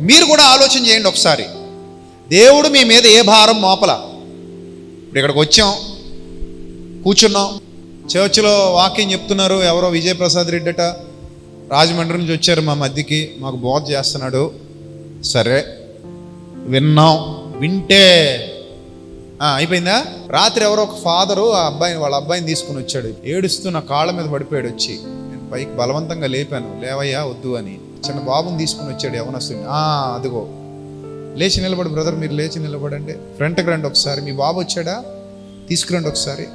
మీరు కూడా ఆలోచన చేయండి ఒకసారి. దేవుడు మీ మీద ఏ భారం మోపల. ఇప్పుడు ఇక్కడికి వచ్చాం. కూర్చున్నాం. చర్చిలో వాక్యం చెప్తున్నారు. ఎవరో విజయప్రసాద్ రెడ్డి అట. రాజమండ్రి నుంచి వచ్చారు మా మధ్యకి. మాకు బోధ చేస్తున్నాడు. సరే. విన్నాం. వింటే. అయిపోయిందా? రాత్రి ఎవరో ఒక ఫాదరు ఆ అబ్బాయిని వాళ్ళ అబ్బాయిని తీసుకుని వచ్చాడు. ఏడుస్తూ నా కాళ్ళ మీద పడిపోయాడు వచ్చి. నేను పైకి బలవంతంగా లేపాను. లేవయ్యా వద్దు అని. చిన్న బాబుని తీసుకుని వచ్చాడు యవనస్తుని అదిగో. లేచి నిలబడి బ్రదర్ మీరు లేచి నిలబడండి. ఫ్రంట్కి రండి ఒకసారి. మీ బాబు వచ్చాడా? తీసుకురండి ఒకసారి.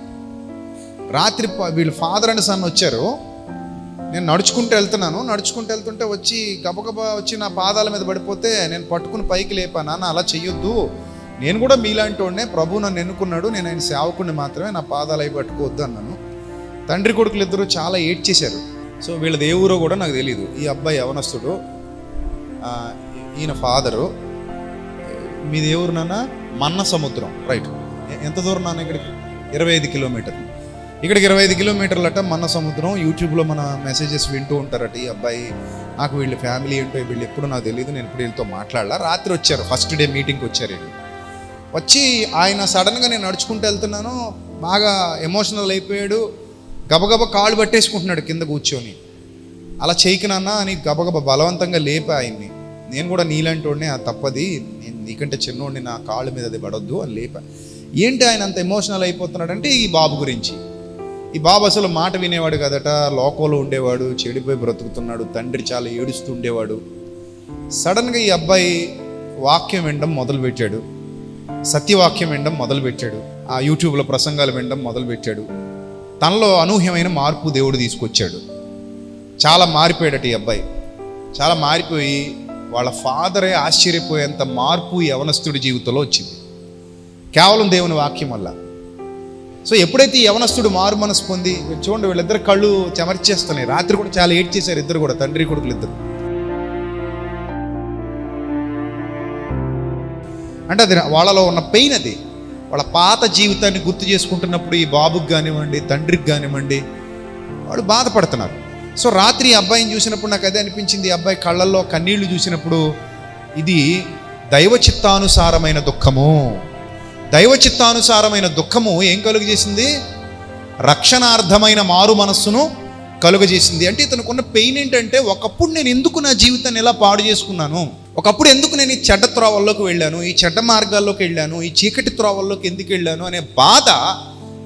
రాత్రి వీళ్ళు ఫాదర్ అండ్ సన్ వచ్చారు. నేను నడుచుకుంటూ వెళ్తున్నాను. నడుచుకుంటూ వెళ్తుంటే వచ్చి గబగబా వచ్చి నా పాదాల మీద పడిపోతే నేను పట్టుకుని పైకి లేపా. నాన్న అలా చెయ్యొద్దు. నేను కూడా మీలాంటి వాడినే. ప్రభు నన్ను ఎన్నుకున్నాడు. నేను ఆయన సేవకుడిని మాత్రమే నా పాదాలు అవి పట్టుకోవద్దు అన్నాను. తండ్రి కొడుకులు ఇద్దరు చాలా ఏడ్ చేశారు సో వీళ్ళది ఏ ఊరో కూడా నాకు తెలియదు ఈ అబ్బాయి యవనస్తుడు ఈయన ఫాదరు. మీది ఏ ఊరు నాన్న? మన్న సముద్రం. రైట్. ఎంత దూరం నాన్న ఇక్కడికి? ఇరవై ఐదు కిలోమీటర్లు ఇక్కడికి ఇరవై ఐదు కిలోమీటర్లట మన్న సముద్రం. యూట్యూబ్లో మన మెసేజెస్ వింటూ ఉంటారట ఈ అబ్బాయి. నాకు వీళ్ళ ఫ్యామిలీ ఏంటో వీళ్ళు ఎప్పుడు నాకు తెలియదు నేను ఇప్పుడు వీళ్ళతో మాట్లాడాల. రాత్రి వచ్చారు. ఫస్ట్ డే మీటింగ్కి వచ్చారు వీళ్ళు. వచ్చి ఆయన సడన్గా నేను నడుచుకుంటూ వెళ్తున్నాను. బాగా ఎమోషనల్ అయిపోయాడు. గబగబ కాళ్ళు పట్టేసుకుంటున్నాడు కింద కూర్చొని. అలా చేయకు నాన్న అని గబగబ బలవంతంగా లేపా ఆయన్ని. నేను కూడా నీలాంటి వాడిని ఆ తప్పది. నేను నీకంటే చిన్నోడిని నా కాళ్ళ మీద అది పడొద్దు అని లేపా. ఏంటి ఆయన అంత ఎమోషనల్ అయిపోతున్నాడంటే ఈ బాబు గురించి. ఈ బాబు అసలు మాట వినేవాడు కదట. లోకంలో ఉండేవాడు చెడిపోయి బ్రతుకుతున్నాడు తండ్రి చాలా ఏడుస్తూ ఉండేవాడు. సడన్గా ఈ అబ్బాయి వాక్యం వినడం మొదలుపెట్టాడు. సత్యవాక్యం వినడం మొదలుపెట్టాడు. ఆ యూట్యూబ్లో ప్రసంగాలు వినడం మొదలుపెట్టాడు. తనలో అనూహ్యమైన మార్పు దేవుడు తీసుకొచ్చాడు. చాలా మారిపోయాడట ఈ అబ్బాయి. చాలా మారిపోయి వాళ్ళ ఫాదరే ఆశ్చర్యపోయేంత మార్పు యవనస్తుడి జీవితంలో వచ్చింది. కేవలం దేవుని వాక్యం వల్ల. సో ఎప్పుడైతే యవనస్తుడు మారు మనసు పొంది చూడండి వీళ్ళిద్దరు కళ్ళు చెమర్చేస్తున్నాయి. రాత్రి కూడా చాలా ఏడ్ చేశారు ఇద్దరు కూడా తండ్రి కొడుకులు ఇద్దరు. అంటే అది వాళ్ళలో ఉన్న పెయిన్ అది. వాళ్ళ పాత జీవితాన్ని గుర్తు చేసుకుంటున్నప్పుడు ఈ బాబుకి కానివ్వండి తండ్రికి కానివ్వండి వాళ్ళు బాధపడుతున్నారు. సో రాత్రి అబ్బాయిని చూసినప్పుడు నాకు అదే అనిపించింది. అబ్బాయి కళ్ళల్లో కన్నీళ్ళు చూసినప్పుడు ఇది దైవ చిత్తానుసారమైన దుఃఖము. దైవ చిత్తానుసారమైన దుఃఖము ఏం కలుగజేసింది? రక్షణార్థమైన మారు మనస్సును కలుగజేసింది. అంటే ఇతనుకున్న పెయిన్ ఏంటంటే ఒకప్పుడు నేను ఎందుకు నా జీవితాన్ని ఎలా పాడు చేసుకున్నాను? ఒకప్పుడు ఎందుకు నేను ఈ చెడ్డ త్రోవల్లోకి వెళ్ళాను? ఈ చెడ్డ మార్గాల్లోకి వెళ్ళాను? ఈ చీకటి త్రోవల్లోకి ఎందుకు వెళ్ళాను? అనే బాధ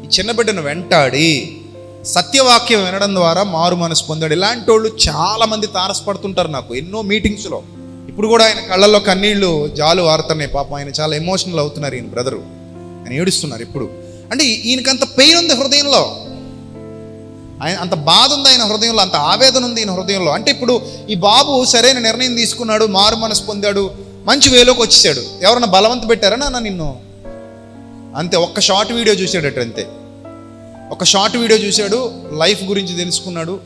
ఈ చిన్న బిడ్డను వెంటాడి సత్యవాక్యం వినడం ద్వారా మారు మనసు పొందాడు. ఇలాంటి వాళ్ళు చాలామంది తారసపడుతుంటారు నాకు. ఎన్నో మీటింగ్స్లో. ఇప్పుడు కూడా ఆయన కళ్ళల్లో కన్నీళ్ళు జాలు వారుతున్నాయి. పాపం ఆయన చాలా ఎమోషనల్ అవుతున్నారు ఈయన బ్రదరు. ఆయన ఏడుస్తున్నారు ఇప్పుడు. అంటే ఈయనకంత పెయిన్ ఉంది హృదయంలో. ఆయన అంత బాధ ఉంది ఆయన హృదయంలో అంత ఆవేదన ఉంది ఈయన హృదయంలో. అంటే ఇప్పుడు ఈ బాబు సరైన నిర్ణయం తీసుకున్నాడు మారు మనసు పొందాడు మంచి వేలోకి వచ్చేసాడు. ఎవరన్నా బలవంత పెట్టారా నాన్న నిన్ను? అంతే ఒక్క షార్ట్ వీడియో చూసాడట అంతే. ఒక షార్ట్ వీడియో చూశాడు లైఫ్ గురించి తెలుసుకున్నాడు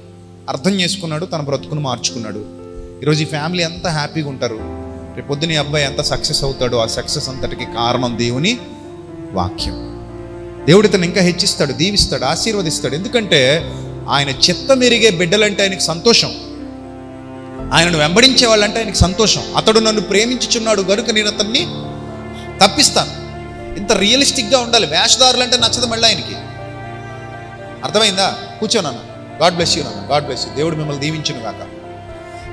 అర్థం చేసుకున్నాడు తన బ్రతుకును మార్చుకున్నాడు. ఈరోజు ఈ ఫ్యామిలీ అంతా హ్యాపీగా ఉంటారు. రేపు పొద్దున ఈ అబ్బాయి ఎంత సక్సెస్ అవుతాడో ఆ సక్సెస్ అంతటికి కారణం దేవుని వాక్యం. దేవుడు ఇతను ఇంకా హెచ్చిస్తాడు దీవిస్తాడు ఆశీర్వదిస్తాడు. ఎందుకంటే ఆయన చిత్తం మెరిగే బిడ్డలంటే ఆయనకు సంతోషం. ఆయనను వెంబడించే వాళ్ళంటే ఆయనకు సంతోషం. అతడు నన్ను ప్రేమించుచున్నాడు గనుక నేను అతన్ని తప్పిస్తాను. ఇంత రియలిస్టిక్గా ఉండాలి. వేషధారులు అంటే నచ్చదు మళ్ళీ ఆయనకి. అర్థమైందా? కూర్చోనన్న గాడ్ బ్లెస్ యూ నాన్న. God bless you. దేవుడు మిమ్మల్ని దీవించును కాక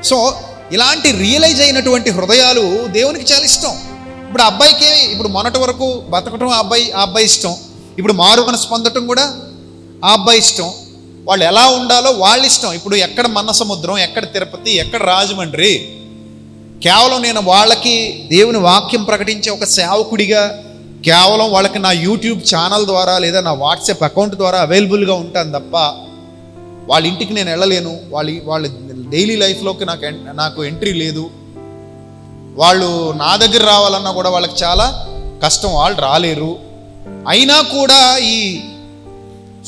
సో ఇలాంటి రియలైజ్ అయినటువంటి హృదయాలు దేవునికి చాలా ఇష్టం. ఇప్పుడు అబ్బాయికే అబ్బాయికి ఇప్పుడు మొన్నటి వరకు బతకటం ఆ అబ్బాయి ఆ అబ్బాయి ఇష్టం. ఇప్పుడు మారు మనసు పొందటం కూడా ఆ అబ్బాయి ఇష్టం. వాళ్ళు ఎలా ఉండాలో వాళ్ళ ఇష్టం. ఇప్పుడు ఎక్కడ మన సముద్రం ఎక్కడ తిరుపతి ఎక్కడ రాజమండ్రి కేవలం నేను వాళ్ళకి దేవుని వాక్యం ప్రకటించే ఒక సేవకుడిగా కేవలం వాళ్ళకి నా యూట్యూబ్ ఛానల్ ద్వారా లేదా నా వాట్సాప్ అకౌంట్ ద్వారా అవైలబుల్గా ఉంటాను తప్ప వాళ్ళ ఇంటికి నేను వెళ్ళలేను. వాళ్ళ వాళ్ళ డైలీ లైఫ్లోకి నాకు నాకు ఎంట్రీ లేదు. వాళ్ళు నా దగ్గర రావాలన్నా కూడా వాళ్ళకి చాలా కష్టం. వాళ్ళు రాలేరు. అయినా కూడా ఈ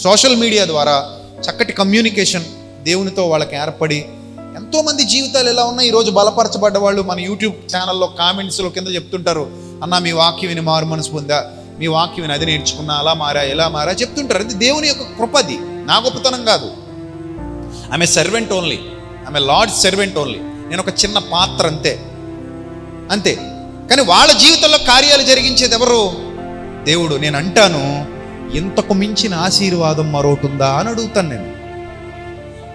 సోషల్ మీడియా ద్వారా చక్కటి కమ్యూనికేషన్ దేవునితో వాళ్ళకి ఏర్పడి ఎంతోమంది జీవితాలు ఎలా ఉన్నాయి ఈరోజు బలపరచబడ్డ వాళ్ళు మన యూట్యూబ్ ఛానల్లో కామెంట్స్లో కింద చెప్తుంటారు అన్న మీ వాక్యం విని మారు మనసు పొందా మీ వాక్యం విని అది నేర్చుకున్నా అలా మారా ఎలా మారా చెప్తుంటారు. అది దేవుని యొక్క కృపది నా గొప్పతనం కాదు. ఆమె సర్వెంట్ ఓన్లీ ఆమె లార్డ్ సర్వెంట్ ఓన్లీ నేను ఒక చిన్న పాత్ర అంతే. అంతే. కానీ వాళ్ళ జీవితంలో కార్యాలు జరిగించేది ఎవరు? దేవుడు. నేను అంటాను ఇంతకు మించిన ఆశీర్వాదం మరొకటి ఉందా అని అడుగుతాను నేను.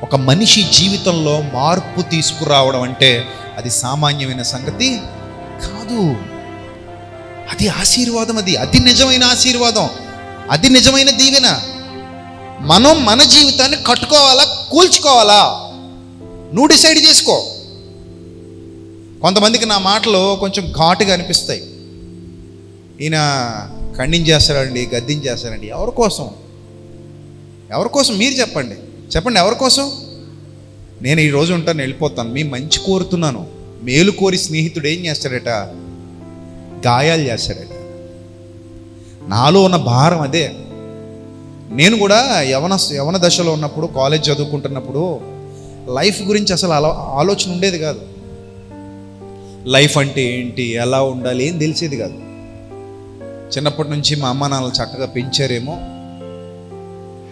ఒక మనిషి జీవితంలో మార్పు తీసుకురావడం అంటే అది సామాన్యమైన సంగతి కాదు. అది ఆశీర్వాదం అది. అది నిజమైన ఆశీర్వాదం. అది నిజమైన దీవెన. మనం మన జీవితాన్ని కట్టుకోవాలా కూల్చుకోవాలా? నువ్వు డిసైడ్ చేసుకో. కొంతమందికి నా మాటలు కొంచెం ఘాటుగా అనిపిస్తాయి. ఈయన ఖండించేస్తారండి గద్దించేస్తారండి. ఎవరి కోసం? ఎవరి కోసం? మీరు చెప్పండి. చెప్పండి ఎవరి కోసం? నేను ఈ రోజు ఉంటాను వెళ్ళిపోతాను. మీ మంచి కోరుతున్నాను. మేలు కోరి స్నేహితుడు ఏం చేస్తాడట? గాయాలు చేస్తాడట. నాలో ఉన్న భారం అదే. నేను కూడా యవన యవన దశలో ఉన్నప్పుడు కాలేజ్ చదువుకుంటున్నప్పుడు లైఫ్ గురించి అసలు అలా ఆలోచన ఉండేది కాదు. లైఫ్ అంటే ఏంటి? ఎలా ఉండాలి? ఏం తెలిసేది కాదు. చిన్నప్పటి నుంచి మా అమ్మ నాన్నలు చక్కగా పెంచారేమో.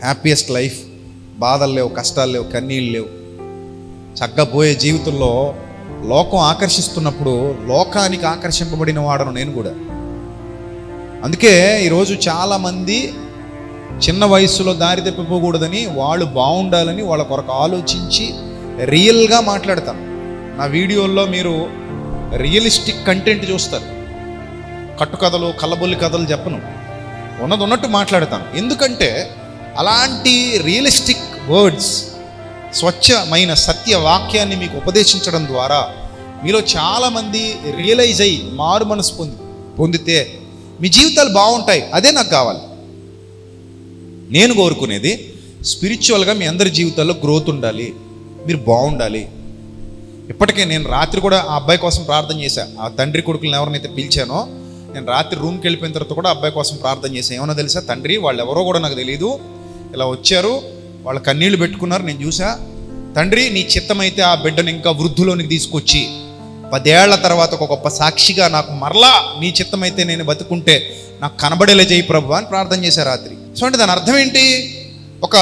హ్యాపీయెస్ట్ లైఫ్ బాధలు లేవు కష్టాలు లేవు కన్నీళ్ళు లేవు. చక్కగా పోయే జీవితంలో లోకం ఆకర్షిస్తున్నప్పుడు లోకానికి ఆకర్షింపబడిన వాడను నేను కూడా. అందుకే ఈరోజు చాలామంది చిన్న వయసులో దారి తప్పిపోకూడదని వాళ్ళు బాగుండాలని వాళ్ళ కొరకు ఆలోచించి రియల్గా మాట్లాడతాను నా వీడియోల్లో మీరు రియలిస్టిక్ కంటెంట్ చూస్తారు. కట్టుకథలు కళ్ళబొల్లి కథలు చెప్పను. ఉన్నది ఉన్నట్టు మాట్లాడతాను. ఎందుకంటే అలాంటి రియలిస్టిక్ వర్డ్స్ స్వచ్ఛమైన సత్య వాక్యాన్ని మీకు ఉపదేశించడం ద్వారా మీలో చాలామంది రియలైజ్ అయ్యి మారు మనసు పొంది పొందితే మీ జీవితాలు బాగుంటాయి. అదే నాకు కావాలి. నేను కోరుకునేది స్పిరిచువల్గా మీ అందరి జీవితాల్లో గ్రోత్ ఉండాలి. మీరు బాగుండాలి. ఇప్పటికే నేను రాత్రి కూడా ఆ అబ్బాయి కోసం ప్రార్థన చేశాను ఆ తండ్రి కొడుకులను ఎవరినైతే పిలిచానో నేను రాత్రి రూమ్కి వెళ్ళిపోయిన తర్వాత కూడా అబ్బాయి కోసం ప్రార్థన చేశాను. ఏమన్నా తెలుసా తండ్రి? వాళ్ళు ఎవరో కూడా నాకు తెలియదు ఇలా వచ్చారు. వాళ్ళ కన్నీళ్ళు పెట్టుకున్నారు. నేను చూసా తండ్రి నీ చిత్తమైతే ఆ బిడ్డను ఇంకా వృద్ధులోనికి తీసుకొచ్చి పదేళ్ళ తర్వాత ఒక గొప్ప సాక్షిగా నాకు మరలా నీ చిత్తమైతే నేను బతుకుంటే నాకు కనబడేలా చేయి ప్రభు అని ప్రార్థన చేశా రాత్రి. సో అంటే దాని అర్థం ఏంటి? ఒక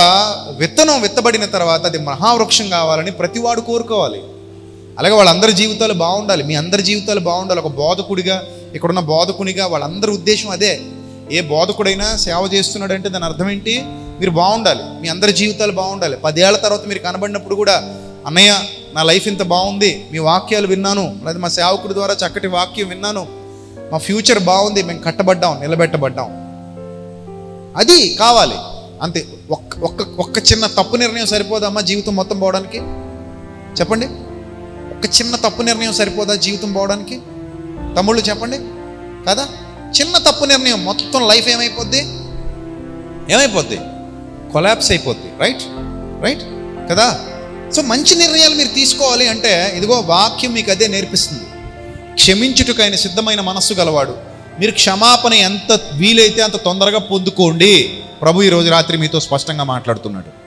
విత్తనం విత్తబడిన తర్వాత అది మహావృక్షం కావాలని ప్రతివాడు కోరుకోవాలి. అలాగే వాళ్ళందరి జీవితాలు బాగుండాలి. మీ అందరి జీవితాలు బాగుండాలి. ఒక బోధకుడిగా ఇక్కడున్న బోధకునిగా వాళ్ళందరి ఉద్దేశం అదే. ఏ బోధకుడైనా సేవ చేస్తున్నాడంటే దాని అర్థం ఏంటి? మీరు బాగుండాలి. మీ అందరి జీవితాలు బాగుండాలి. పదేళ్ళ తర్వాత మీరు కనబడినప్పుడు కూడా అన్నయ్య నా లైఫ్ ఇంత బాగుంది. మీ వాక్యాలు విన్నాను. లేదా మా సేవకుడి ద్వారా చక్కటి వాక్యం విన్నాను. మా ఫ్యూచర్ బాగుంది. మేము కట్టబడ్డాం. నిలబెట్టబడ్డాం. అది కావాలి. అంతే. ఒక్క ఒక్క ఒక్క చిన్న తప్పు నిర్ణయం సరిపోదమ్మా జీవితం మొత్తం పోవడానికి? చెప్పండి. ఒక చిన్న తప్పు నిర్ణయం సరిపోదా జీవితం పోవడానికి? తమ్ముళ్ళు చెప్పండి. కదా? చిన్న తప్పు నిర్ణయం మొత్తం లైఫ్ ఏమైపోద్ది? ఏమైపోద్ది? కొలాప్స్ అయిపోద్ది. రైట్? రైట్? కదా? సో మంచి నిర్ణయాలు మీరు తీసుకోవాలి అంటే ఇదిగో వాక్యం మీకు అదే నేర్పిస్తుంది. క్షమించుటకు ఆయన సిద్ధమైన మనస్సు గలవాడు. మీరు క్షమాపణ ఎంత వీలైతే అంత తొందరగా పొందుకోండి. ప్రభు ఈరోజు రాత్రి మీతో స్పష్టంగా మాట్లాడుతున్నాడు.